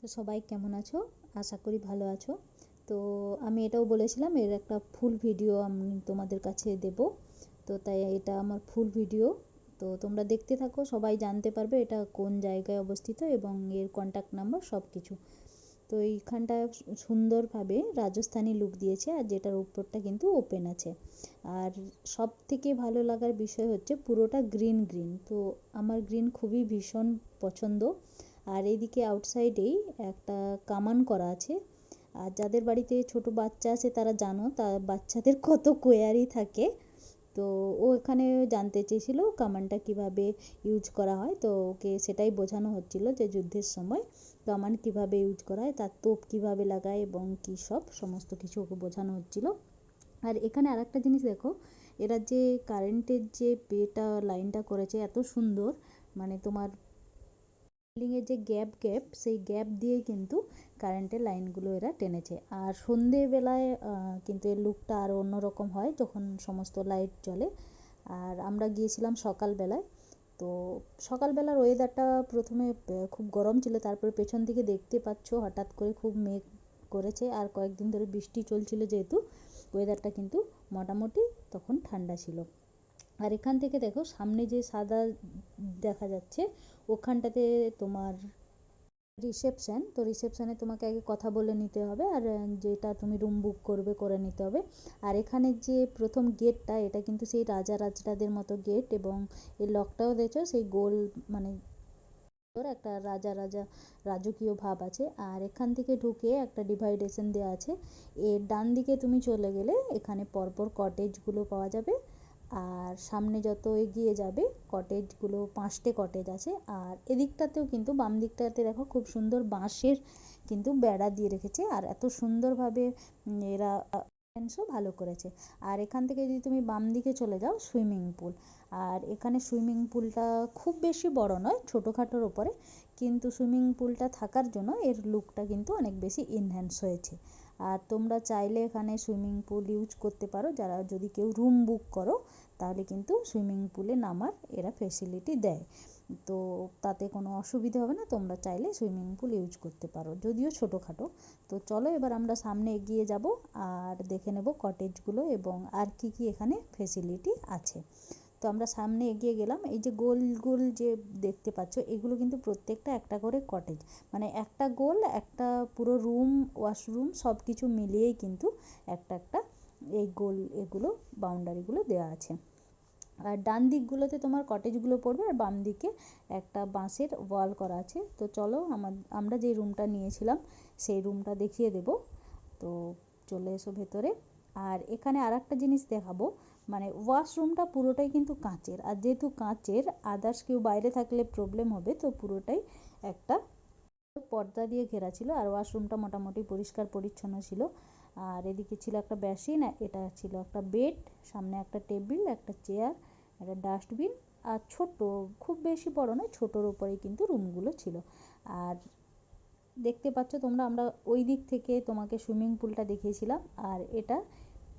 তো সবাই কেমন আছো? আশা করি ভালো আছো। তো আমি এটাও বলেছিলাম, এর একটা ফুল ভিডিও আমি তোমাদের কাছে দেব। তো তাই এটা আমার ফুল ভিডিও। তো তোমরা দেখতে থাকো, সবাই জানতে পারবে এটা কোন জায়গায় অবস্থিত এবং এর কন্ট্যাক্ট নাম্বার সব কিছু তো এইখানটা সুন্দরভাবে রাজস্থানি লুক দিয়েছে আর যেটার উপরটা কিন্তু ওপেন আছে। আর সব থেকে ভালো লাগার বিষয় হচ্ছে পুরোটা গ্রিন গ্রিন তো আমার গ্রিন খুবই ভীষণ পছন্দ। আর এইদিকে আউটসাইডেই একটা কামান করা আছে। আর যাদের বাড়িতে ছোট বাচ্চা আছে তারা জানো, তা বাচ্চাদের কত কোয়ারি থাকে। তো ও এখানে জানতে চেয়েছিল কামানটা কীভাবে ইউজ করা হয়। তো ওকে সেটাই বোঝানো হচ্ছিল যে যুদ্ধের সময় কামান কীভাবে ইউজ করা হয়, তার তোপ কীভাবে লাগায় এবং কী সব সমস্ত কিছু ওকে বোঝানো হচ্ছিল। আর এখানে আর একটা জিনিস দেখো, এরা যে কারেন্টের যে পেটা লাইনটা করেছে এত সুন্দর মানে তোমার বিল্ডিংয়ের যে গ্যাপ গ্যাপ সেই গ্যাপ দিয়ে কিন্তু কারেন্টের লাইনগুলো এরা টেনেছে। আর সন্ধেবেলায় কিন্তু এর লুকটা আরও অন্যরকম হয় যখন সমস্ত লাইট জ্বলে। আর আমরা গিয়েছিলাম সকালবেলায় তো সকালবেলার ওয়েদারটা প্রথমে খুব গরম ছিল। তারপরে পেছন দিকে দেখতে পাচ্ছ, হঠাৎ করে খুব মেঘ করেছে। আর কয়েকদিন ধরে বৃষ্টি চলছিল যেহেতু ওয়েদারটা কিন্তু মোটামুটি তখন ঠান্ডা ছিল। আর এখান থেকে দেখো, সামনে যে সাদা দেখা যাচ্ছে, ওখানটাতে তোমার রিসেপশান তো রিসেপশানে তোমাকে আগে কথা বলে নিতে হবে, আর যেটা তুমি রুম বুক করবে করে নিতে হবে। আর এখানে যে প্রথম গেটটা এটা কিন্তু সেই রাজা রাজরাদের মতো গেট এবং এই লকটাও দেখছ, সেই গোল মানে একটা রাজা রাজা রাজকীয় ভাব আছে। আর এখান থেকে ঢুকে একটা ডিভাইডেশন দেওয়া আছে। এর ডান দিকে তুমি চলে গেলে, এখানে পরপর কটেজগুলো পাওয়া যাবে। আর সামনে যত এগিয়ে যাবে কটেজগুলো পাঁচটে কটেজ আছে। আর এদিকটাতেও কিন্তু বাম দিকটাতে দেখো খুব সুন্দর বাঁশের কিন্তু বেড়া দিয়ে রেখেছে। আর এত সুন্দরভাবে এরা ডিজাইনসও ভালো করেছে। আর এখান থেকে যদি তুমি বাম দিকে চলে যাও সুইমিং পুল আর এখানে সুইমিং পুলটা খুব বেশি বড় নয়, ছোটোখাটোর ওপরে। কিন্তু সুইমিং পুলটা থাকার জন্য এর লুকটা কিন্তু অনেক বেশি এনহ্যান্স হয়েছে। আর তোমরা চাইলে এখানে সুইমিং পুল ইউজ করতে পারো। যারা যদি কেউ রুম বুক করো, তাহলে কিন্তু সুইমিং পুলে নামার এরা ফেসিলিটি দেয়। তো তাতে কোনো অসুবিধে হবে না, তোমরা চাইলে সুইমিং পুল ইউজ করতে পারো, যদিও ছোটোখাটো। তো চলো এবার আমরা সামনে এগিয়ে যাব আর দেখে নেব কটেজগুলো এবং আর কি কি এখানে ফেসিলিটি আছে। তো আমরা সামনে এগিয়ে গেলাম। এই যে গোল গোল যে দেখতে পাচ্ছ, এগুলো কিন্তু প্রত্যেকটা একটা করে কটেজ মানে একটা গোল, একটা পুরো রুম ওয়াশরুম সব কিছু মিলিয়েই কিন্তু একটা একটা এই গোল এগুলো বাউন্ডারিগুলো দেওয়া আছে। আর ডান দিকগুলোতে তোমার কটেজগুলো পড়বে আর বাম দিকে একটা বাঁশের ওয়াল করা আছে। তো চলো আমার, আমরা যে রুমটা নিয়েছিলাম, সেই রুমটা দেখিয়ে দেব। তো চলে এসো ভেতরে। আর এখানে আর একটা জিনিস দেখাবো। মানে ওয়াশরুমটা পুরোটাই কিন্তু কাঁচের। আর যেহেতু কাঁচের আদার্স কেউ বাইরে থাকলে প্রবলেম হবে, তো পুরোটাই একটা পর্দা দিয়ে ঘেরা ছিল। আর ওয়াশরুমটা মোটামুটি পরিষ্কার পরিচ্ছন্ন ছিল। আর এদিকে ছিল একটা বেসিন এটা ছিল একটা বেড সামনে একটা টেবিল একটা চেয়ার একটা ডাস্টবিন আর ছোট খুব বেশি বড় নয়, ছোটোর ওপরেই কিন্তু রুমগুলো ছিল। আর দেখতে পাচ্ছ তোমরা, আমরা ওই দিক থেকে তোমাকে সুইমিং পুলটা দেখিয়েছিলাম। আর এটা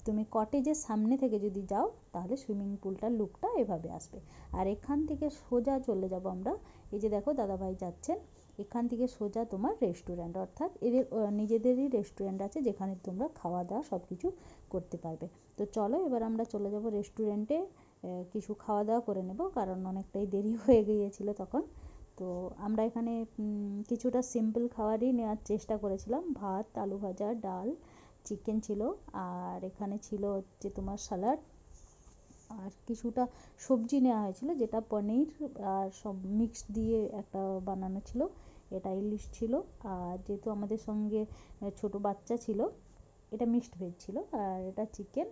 তুমি কটেজের সামনে থেকে যদি যাও, তাহলে সুইমিং পুলটার লুকটা এভাবে আসবে। আর এখান থেকে সোজা চলে যাব আমরা। এই যে দেখো, দাদাভাই যাচ্ছেন। এখান থেকে সোজা তোমার রেস্টুরেন্ট অর্থাৎ এদের নিজেদেরই রেস্টুরেন্ট আছে যেখানে তোমরা খাওয়া দাওয়া সব কিছু করতে পারবে। তো চলো, এবার আমরা চলে যাব রেস্টুরেন্টে কিছু খাওয়া দাওয়া করে নেব, কারণ অনেকটাই দেরি হয়ে গিয়েছিল তখন। তো আমরা এখানে কিছুটা সিম্পল খাবারই নেওয়ার চেষ্টা করেছিলাম। ভাত, আলু ভাজা, ডাল চিকেন ছিল, আর এখানে ছিল হচ্ছে তোমার স্যালাড আর কিছুটা সবজি নেওয়া হয়েছিল, যেটা পনির আর সব মিক্স দিয়ে একটা বানানো ছিল, এটা ইলিশ ছিল, আর যেহেতু আমাদের সঙ্গে ছোট বাচ্চা ছিল, এটা মিক্সড ভেজ ছিল, আর এটা চিকেন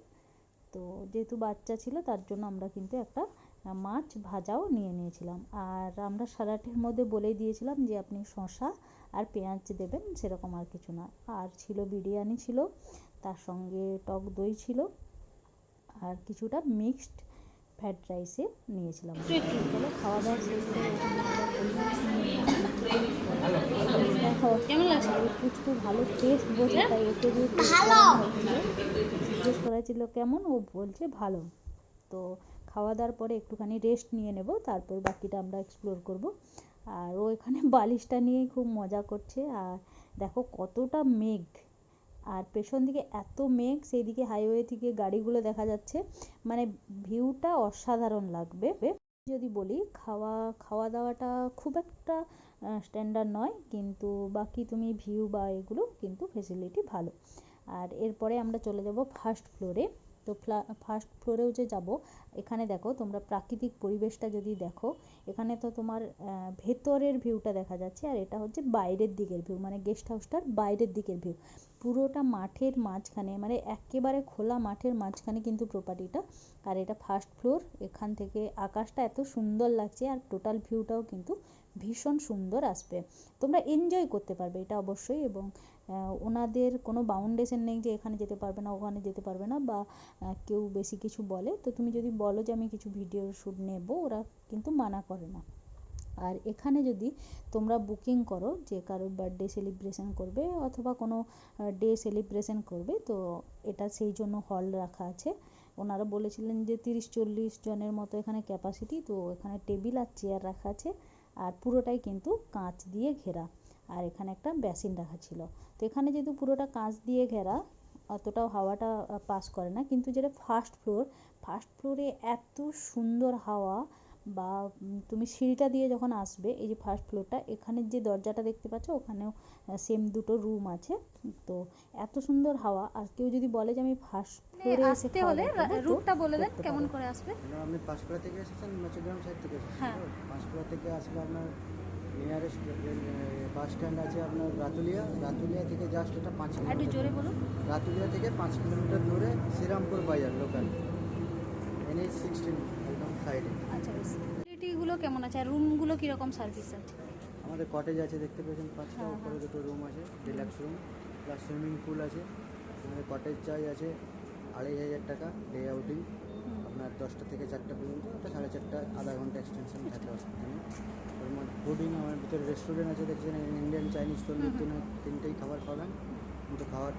তো যেহেতু বাচ্চা ছিল, তার জন্য আমরা কিন্তু একটা মাছ ভাজাও নিয়ে নিয়েছিলাম। আর আমরা সালাটের মধ্যে বলেই দিয়েছিলাম যে আপনি শসা আর পেঁয়াজ দেবেন সেরকম আর কিছু না। আর ছিল বিরিয়ানি ছিল তার সঙ্গে টক দই ছিল আর কিছুটা মিক্সড ফ্রায়েড রাইসে নিয়েছিলাম। খাওয়া দাওয়া শেষ করে ভালো টেস্ট বোঝে তাই ওকে জিজ্ঞেস করা ছিল কেমন ও বলছে ভালো। তো খাওয়া দাওয়ার পরে একটুখানি রেস্ট নিয়ে নেব, তারপর বাকিটা আমরা এক্সপ্লোর করব। আর ও এখানে বালিশটা নিয়েই খুব মজা করছে। আর দেখো কতটা মেঘ। আর পেছন দিকে এত মেঘ সেই দিকে হাইওয়ে থেকে গাড়িগুলো দেখা যাচ্ছে। মানে ভিউটা অসাধারণ লাগবে। যদি বলি খাওয়া খাওয়া দাওয়াটা খুব একটা স্ট্যান্ডার্ড নয়, কিন্তু বাকি তুমি ভিউ বা এগুলো কিন্তু ফেসিলিটি ভালো। আর এরপরে আমরা চলে যাব ফার্স্ট ফ্লোরে তো ফার্স্ট ফ্লোরেও যে যাব, এখানে দেখো তোমরা প্রাকৃতিক পরিবেশটা যদি দেখো, এখানে তো তোমার ভেতরের ভিউটা দেখা যাচ্ছে আর এটা হচ্ছে বাইরের দিকের ভিউ মানে গেস্ট হাউসটার বাইরের দিকের ভিউ পুরোটা মাঠের মাঝখানে মানে একেবারে খোলা মাঠের মাঝখানে কিন্তু প্রপার্টিটা আর এটা ফার্স্ট ফ্লোর এখান থেকে আকাশটা এত সুন্দর লাগছে আর টোটাল ভিউটাও কিন্তু ভীষণ সুন্দর আসবে। তোমরা এনজয় করতে পারবে এটা অবশ্যই এবং ওনাদের কোনো বাউন্ডেশন নেই যে এখানে যেতে পারবে না, ওখানে যেতে পারবে না বা কেউ বেশি কিছু বলে। তো তুমি যদি বলো যে আমি কিছু ভিডিও শ্যুট নেব, ওরা কিন্তু মানা করে না। আর এখানে যদি তোমরা বুকিং করো যে কারোর বার্থডে সেলিব্রেশন করবে অথবা কোনো ডে সেলিব্রেশন করবে, তো এটা সেই জন্য হল রাখা আছে। ওনারা বলেছিলেন যে তিরিশ চল্লিশ জনের মতো এখানে ক্যাপাসিটি তো এখানে টেবিল আর চেয়ার রাখা আছে। আর পুরোটাই কিন্তু কাঁচ দিয়ে ঘেরা। আর এখানে একটা বেসিন রাখা ছিল। তো এখানে যেহেতু পুরোটা কাঁচ দিয়ে ঘেরা, অতটাও হাওয়াটা পাস করে না। কিন্তু যেটা ফার্স্ট ফ্লোর ফার্স্ট ফ্লোরে এত সুন্দর হাওয়া বা তুমি সিঁড়িটা দিয়ে যখন আসবে এই যে ফার্স্ট ফ্লোরটা এখানের যে দরজাটা দেখতে পাচ্ছ ওখানেও সেম দুটো রুম আছে। তো এত সুন্দর হাওয়া আর কেউ যদি বলে যে আমি ফার্স্ট ফ্লোরে এসে আসতে হলে রুটটা বলে দেন কেমন করে আসবে। আপনি পাঁশকুড়া থেকে এসেছেন মাচিগ্রাম সাইড থেকে এসেছেন হ্যাঁ। পাঁশকুড়া থেকে আসলে আপনার নিয়ারেস্ট বাস স্ট্যান্ড আছে আপনার রাতুলিয়া। রাতুলিয়া থেকে জাস্ট এটা পাঁচ একটু জোরে বলুন। রাতুলিয়া থেকে পাঁচ কিলোমিটার দূরে শ্রীরামপুর বাজার লোকাল এনএইচ সিক্সটিন সাইডে আচ্ছা বেশ। ফ্যাসিলিটিগুলো কেমন আছে? আর রুমগুলো কীরকম সার্ভিস আছে? আমাদের কটেজ আছে দেখতে পেয়েছেন পাঁচটা হ্যাঁ, উপরে দুটো রুম আছে deluxe room plus swimming pool আছে। আমাদের কটেজ চার্জ আছে আড়াই হাজার টাকা ডে আউটিং আপনার দশটা থেকে চারটা পর্যন্ত ওটা সাড়ে চারটা আধা ঘণ্টা এক্সটেনশন থাকে অসুবিধা নেই ওর মধ্যে ফুডিং আমার ভিতরে রেস্টুরেন্ট আছে দেখছেন ইন্ডিয়ান চাইনিজ তন্দুর তিন তিনটেই খাবার পাবেন। কিন্তু খাবার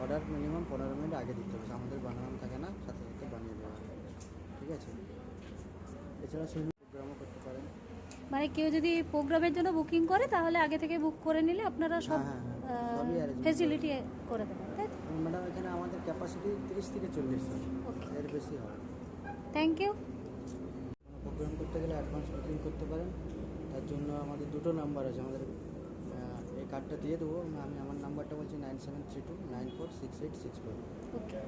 অর্ডার মিনিমাম পনেরো মিনিট আগে দিতে হবে। আমাদের বানানো থাকে না সাথে সাথে বানিয়ে দেওয়া ঠিক আছে? এছাড়া সুইমিং প্রোগ্রামও করতে পারেন। মানে কেউ যদি প্রোগ্রামের জন্য বুকিং করে তাহলে আগে থেকে বুক করে নিলে আপনারা সব হ্যাঁ, হ্যাঁ, হ্যাঁ। সবই arrangement ফেসিলিটি করে দেবেন তাই তো? ম্যাডাম এখানে আমাদের ক্যাপাসিটি তিরিশ থেকে চল্লিশ জন। ওকে এর বেশি হয় থ্যাংক ইউ কোনো প্রোগ্রাম করতে গেলে অ্যাডভান্স বুকিং করতে পারেন। তার জন্য আমাদের দুটো নাম্বার আছে। আমাদের আহ, এই কার্ডটা দিয়ে দেবো। আমি আমার নাম্বারটা বলছি nine seven three two nine four six eight six four okay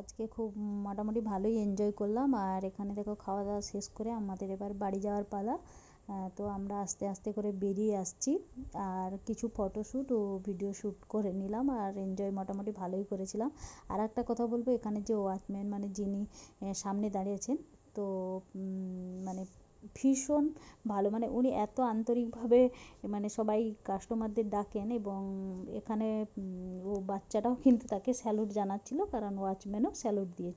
আজকে খুব মোটামুটি ভালোই এনজয় করলাম। আর এখানে দেখো খাওয়া দাওয়া শেষ করে আমাদের এবার বাড়ি যাওয়ার পালা। তো আমরা আস্তে আস্তে করে বেরিয়ে আসছি। আর কিছু ফটোশ্যুট ও ভিডিও শ্যুট করে নিলাম আর এনজয় মোটামুটি ভালোই করেছিলাম। আর একটা কথা বলব, এখানে যে ওয়াচম্যান মানে যিনি সামনে দাঁড়িয়েছেন তো মানে ভীষণ ভালো। মানে উনি এত আন্তরিকভাবে মানে সবাই কাস্টমারদের ডাকেন এবং এখানে ও বাচ্চাটাও কিন্তু তাকে স্যালুট জানাচ্ছিল কারণ ওয়াচম্যানও স্যালুট দিয়ে